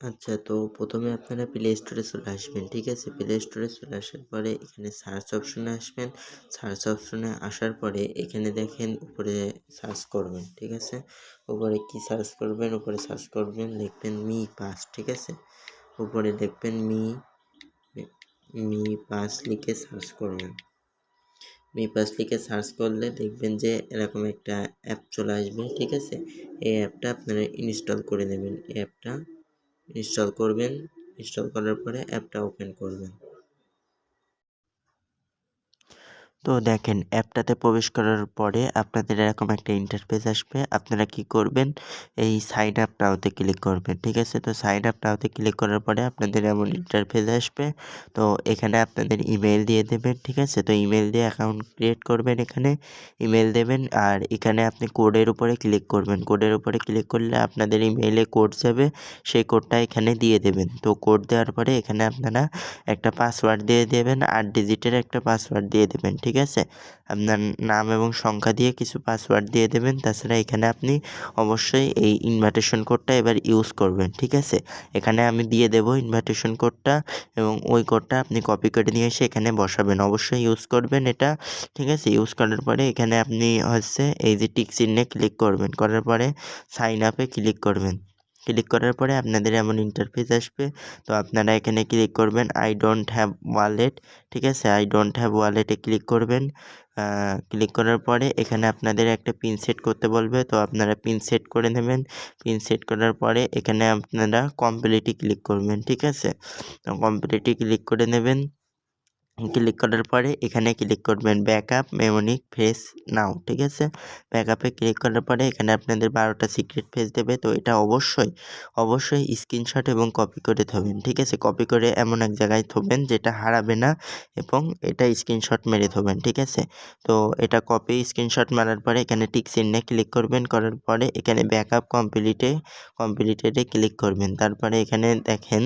আচ্ছা তো প্রথমে আপনারা প্লে স্টোরে চলে আসবেন, ঠিক আছে? প্লে স্টোরে চলে আসার পরে এখানে সার্চ অপশনে আসবেন। সার্চ অপশনে আসার পরে এখানে দেখেন উপরে সার্চ করবেন, ঠিক আছে? উপরে কি সার্চ করবেন? উপরে সার্চ করবেন লিখবেন মি পাস ঠিক আছে? উপরে দেখবেন মি মি পাস লিখে সার্চ করবেন। মি পাস লিখে সার্চ করলে দেখবেন যে এরকম একটা অ্যাপ চলে আসবে, ঠিক আছে? এই অ্যাপটা আপনারা ইনস্টল করে নেবেন। এই অ্যাপটা ইনস্টল করবেন ইনস্টল করার পরে অ্যাপটা ওপেন করবেন। তো দেখেন, অ্যাপটাতে প্রবেশ করার পরে আপনাদের এরকম একটা ইন্টারফেস আসবে। আপনারা কি করবেন? এই সাইন আপ নাওতে ক্লিক করবেন, ঠিক আছে? তো সাইন আপ নাওতে ক্লিক করার পরে আপনাদের এমন ইন্টারফেস আসবে। তো এখানে আপনাদের ইমেল দিয়ে দেবেন, ঠিক আছে? তো ইমেল দিয়ে অ্যাকাউন্ট ক্রিয়েট করবেন এখানে ইমেল দেবেন আর এখানে আপনি কোডের উপরে ক্লিক করবেন। কোডের উপরে ক্লিক করলে আপনাদের ইমেইলে কোড যাবে, সেই কোডটা এখানে দিয়ে দেবেন। তো কোড দেওয়ার পরে এখানে আপনারা একটা পাসওয়ার্ড দিয়ে দেবেন, আট ডিজিটের একটা পাসওয়ার্ড দিয়ে দেবেন আছে? আপনার নাম এবং সংখ্যা দিয়ে কিছু পাসওয়ার্ড দিয়ে দেবেন। তাছাড়া এখানে আপনি অবশ্যই এই ইনভাইটেশন কোডটা এবার ইউজ করবেন, ঠিক আছে? এখানে আমি দিয়ে দেব ইনভাইটেশন কোডটা এবং ওই কোডটা আপনি কপি করে নিয়ে এসে এখানে বসাবেন। অবশ্যই ইউজ করবেন এটা, ঠিক আছে? ইউজ করার পরে এখানে আপনি হচ্ছে এই যে টিক চিহ্নে ক্লিক করবেন। করার পরে সাইন আপে ক্লিক করবেন। ক্লিক করার পরে আপনাদের এমন ইন্টারফেস আসবে। তো আপনারা এখানে ক্লিক করবেন আই ডোন্ট হ্যাভ ওয়ালেট ঠিক আছে? আই ডোন্ট হ্যাভ ওয়ালেটে ক্লিক করবেন। ক্লিক করার পরে এখানে আপনাদের একটা পিন সেট করতে বলবে। তো আপনারা পিন সেট করে নেবেন। পিন সেট করার পরে এখানে আপনারা কমপ্লিটই ক্লিক করবেন, ঠিক আছে? তো কমপ্লিটই ক্লিক করে নেবেন। ক্লিক করার পরে এখানে ক্লিক করবেন ব্যাকআপ মেমোনিক ফেস নাও ঠিক আছে? ব্যাকআপে ক্লিক করার পরে এখানে আপনাদের বারোটা সিক্রেট ফেস দেবে, তো এটা অবশ্যই অবশ্যই স্ক্রিনশট এবং কপি করে থবেন ঠিক আছে? কপি করে এমন এক জায়গায় থবেন যেটা হারাবে না এবং এটা স্ক্রিনশট মেরে থবেন ঠিক আছে? তো এটা কপি স্ক্রিনশট মারার পরে এখানে টিক চিহ্নে ক্লিক করবেন, করার পরে এখানে ব্যাকআপ কমপ্লিটে কমপ্লিটেডে ক্লিক করবেন। তারপরে এখানে দেখেন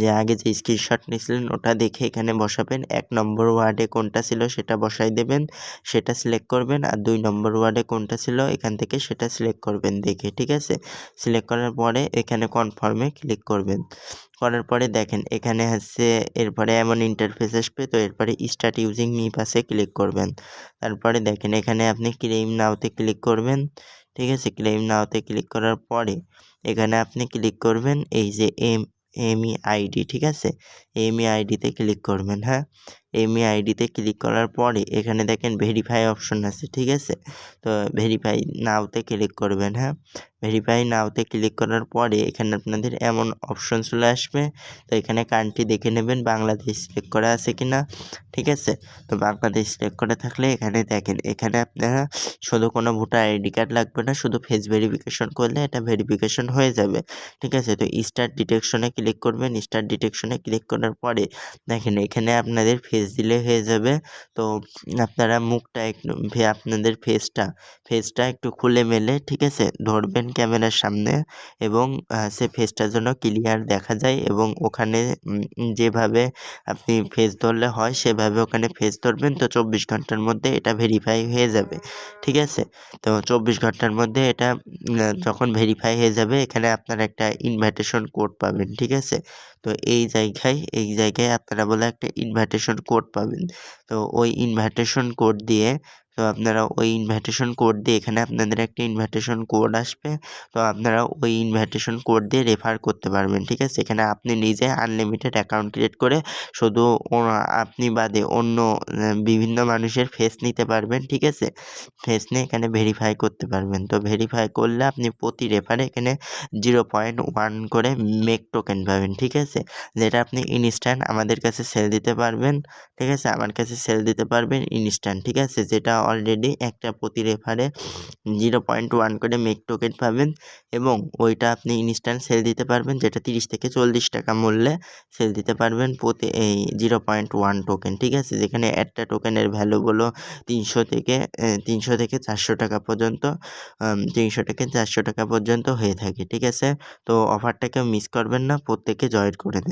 যে আগে যে স্ক্রিনশট নিয়েছিলেন ওটা দেখে এখানে বসাবেন এক নম্বর ওয়ার্ডে কোনটা ছিল সেটা বসাই দেবেন, সেটা সিলেক্ট করবেন আর দুই নম্বর ওয়ার্ডে কোনটা ছিল এখান থেকে সেটা সিলেক্ট করবেন দেখে, ঠিক আছে? সিলেক্ট করার পরে এখানে কনফার্মে ক্লিক করবেন। করার পরে দেখেন এখানে হচ্ছে এরপরে এমন ইন্টারফেস আসবে, তো এরপরে স্টার্ট ইউজিং মি পাসে ক্লিক করবেন। তারপরে দেখেন এখানে আপনি ক্লেম নাওতে ক্লিক করবেন, ঠিক আছে? ক্লেম নাওতে ক্লিক করার পরে এখানে আপনি ক্লিক করবেন, এই যে এম এমই আইডি ঠিক আছে? এমই আইডিতে ক্লিক করবেন হ্যাঁ? এমই আইডিতে ক্লিক করার পরে এখানে দেখেন ভেরিফাই অপশন আছে, ঠিক আছে? তো ভেরিফাই নাওতে ক্লিক করবেন হ্যাঁ? ভেরিফাই নাওতে ক্লিক করার পরে এখানে আপনাদের এমন অপশন চলে আসবে। তো এখানে কান্ট্রি দেখে নেবেন, বাংলাদেশ সিলেক্ট করা আছে কি না ঠিক আছে? তো বাংলাদেশ সিলেক্ট করা থাকলে এখানে দেখেন, এখানে আপনারা শুধু কোনো ভোটার আইডি কার্ড লাগবে না, শুধু ফেস ভেরিফিকেশন করলে এটা ভেরিফিকেশন হয়ে যাবে, ঠিক আছে? তো স্টার ডিটেকশনে ক্লিক করবেন স্টার ডিটেকশনে ক্লিক করার পরে দেখেন এখানে আপনাদের ফেস দিলে হয়ে যাবে। তো আপনারা মুখটা একটু আপনাদের ফেসটা ফেসটা একটু খুলে মেলে, ঠিক আছে? ধরবেন ক্যামেরার সামনে এবং সে ফেসটা যেন ক্লিয়ার দেখা যায় এবং ওখানে যেভাবে আপনি ফেস ধরলে হয়, সেভাবে ওখানে ফেস ধরবেন। তো চব্বিশ ঘণ্টার মধ্যে এটা ভেরিফাই হয়ে যাবে, ঠিক আছে? তো চব্বিশ ঘণ্টার মধ্যে এটা যখন ভেরিফাই হয়ে যাবে, এখানে আপনারা একটা ইনভাইটেশন কোড পাবেন, ঠিক আছে? তো এই জায়গায় এই জায়গায় আপনারা বলে একটা ইনভাইটেশন কোড পাবেন। তো ওই ইনভাইটেশন কোড দিয়ে তো আপনারা ওই ইনভাইটেশন কোড দিয়ে এখানে আপনাদের একটা ইনভাইটেশন কোড আসবে। তো আপনারা ওই ইনভাইটেশন কোড দিয়ে রেফার করতে পারবেন, ঠিক আছে? এখানে আপনি নিজে আনলিমিটেড অ্যাকাউন্ট ক্রিয়েট করে শুধু আপনি বাদে অন্য বিভিন্ন মানুষের ফেস নিতে পারবেন, ঠিক আছে? ফেস নিয়ে এখানে ভেরিফাই করতে পারবেন। তো ভেরিফাই করলে আপনি প্রতি রেফারে এখানে জিরো পয়েন্ট ওয়ান করে মেক টোকেন পাবেন, ঠিক আছে? যেটা আপনি ইনস্ট্যান্ট আমাদের কাছে সেল দিতে পারবেন, ঠিক আছে? আমার কাছে সেল দিতে পারবেন ইনস্ট্যান্ট ঠিক আছে? যেটা অলরেডি একটা প্রতি রেফারে জিরো পয়েন্ট ওয়ান করে মেক টোকেন পাবেন এবং ওইটা আপনি ইনস্ট্যান্ট সেল দিতে পারবেন, যেটা তিরিশ থেকে চল্লিশ টাকা মূল্যে সেল দিতে পারবেন প্রতি এই জিরো পয়েন্ট ওয়ান টোকেন ঠিক আছে? যেখানে একটা টোকেনের ভ্যালু হলো তিনশো থেকে তিনশো থেকে চারশো টাকা পর্যন্ত তিনশো থেকে চারশো টাকা পর্যন্ত হয়ে থাকে, ঠিক আছে? তো অফারটাকে মিস করবেন না প্রত্যেকে জয়েন করে